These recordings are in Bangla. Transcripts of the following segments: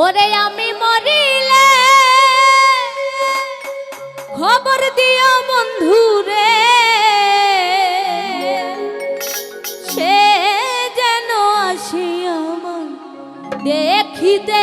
ওরে আমি মরিলে খবর দিও বন্ধু রে সে যেন আসি আমার দেখিতে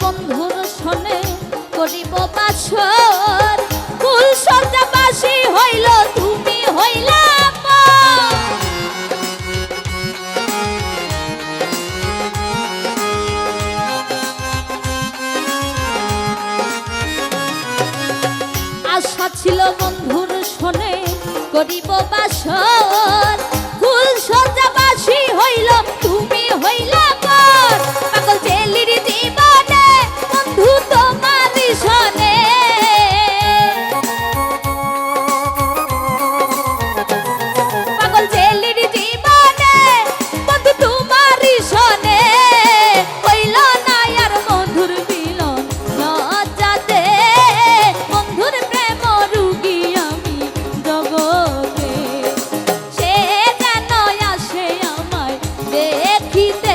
বন্ধুর শোনে করিব হইল, তুমি হইলা ছিল বন্ধুর শোনে করিব বাসর কুল হইল, তুমি হইলা keep it.